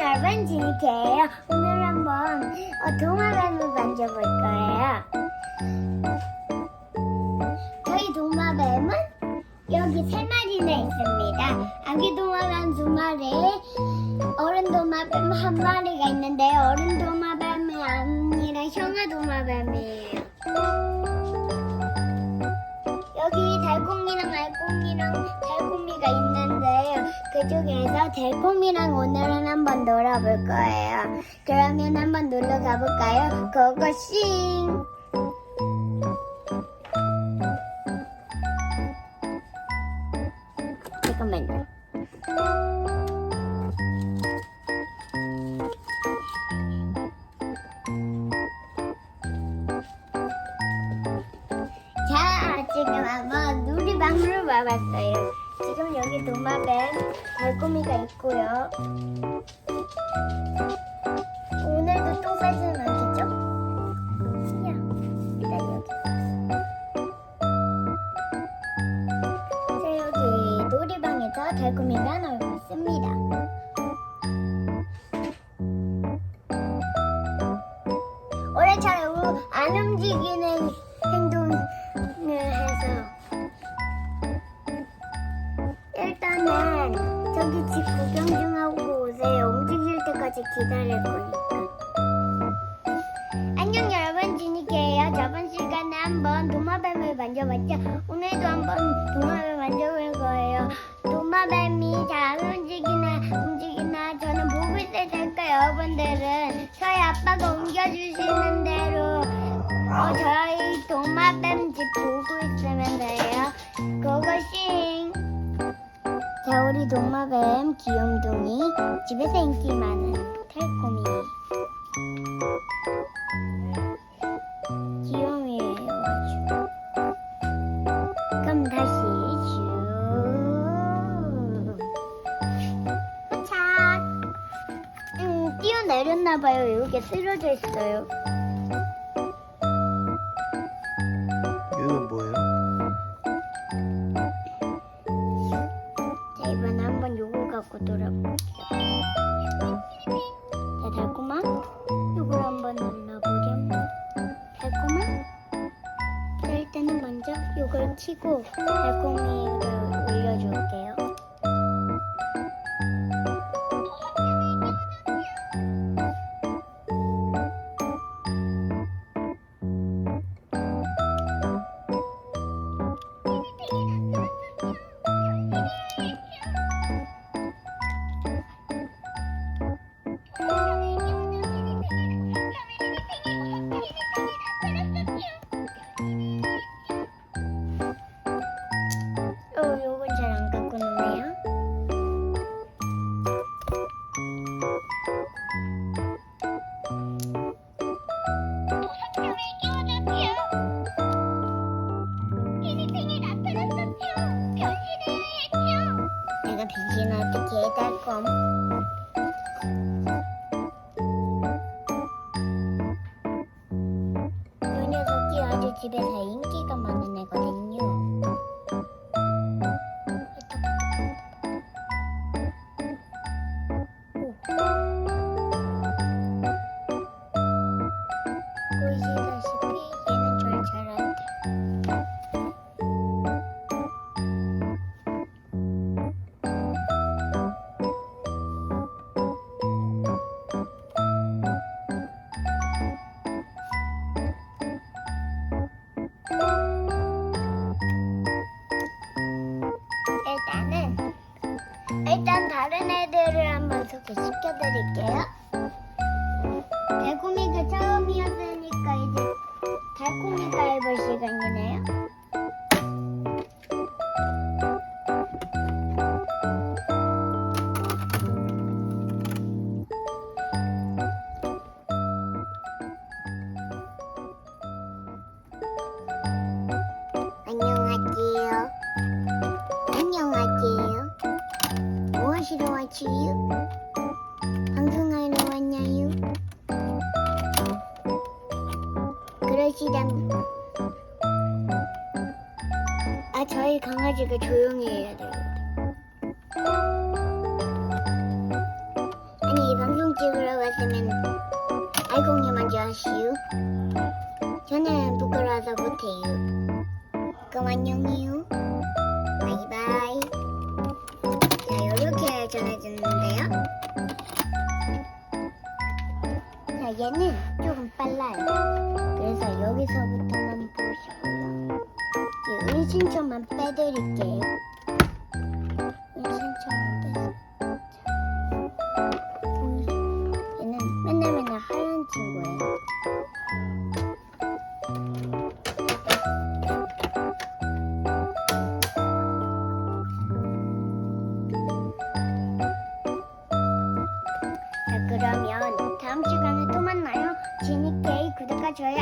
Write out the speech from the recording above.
여러분, 지니케예요. 오늘 한번 어, 도마뱀을 만져볼 거예요. 저희 도마뱀은 여기 세 마리나 있습니다. 아기 도마뱀 두 마리, 어른 도마뱀 한 마리가 있는데 어른 도마뱀이 아니라 형아 도마뱀이에요. 그 중에서 달콩이랑 오늘은 한번 놀아볼 거예요. 그러면 한번 놀러 가볼까요? 고고싱! 와봤어요. 지금 여기 도마뱀 달콤이가 있고요. 오늘도 똥 싸지는 않겠죠? 야, 일단 여기. 자, 여기 놀이방에서 달콤이가 놀고 있습니다. 올해처럼 안 움직이는 행동 옮겨주시는 대로 어, 저희 도마뱀 집 보고 있으면 돼요. 고고싱. 자, 우리 도마뱀 귀염둥이 집에서 인기 많은 달콤이. 내렸나봐요. 여기 쓰러져 있어요. 이건 뭐예요? 자, 이번에 한번 요거 갖고 돌아볼게요. 자, 달콤아. 요걸 한번 눌러보렴. 달콤아. 자, 일단은 먼저 요걸 치고 달콤이를 올려줄게요. 집에서 인기가 많은 애거든 달콤이가 해볼 시간이네요. 안녕하세요. 그릇이랑 아 저희 강아지가 조용히 해야 돼요. 아니 방송 찍으러 왔으면 알콩이 먼저 하시오. 저는 부끄러워서 못해요. 그럼 안녕. 드릴게요. 은신처럼 얘는 맨날 맨날 하얀 친구예요. 자, 그러면 다음 시간에 또 만나요. 지니케이 구독과 좋아요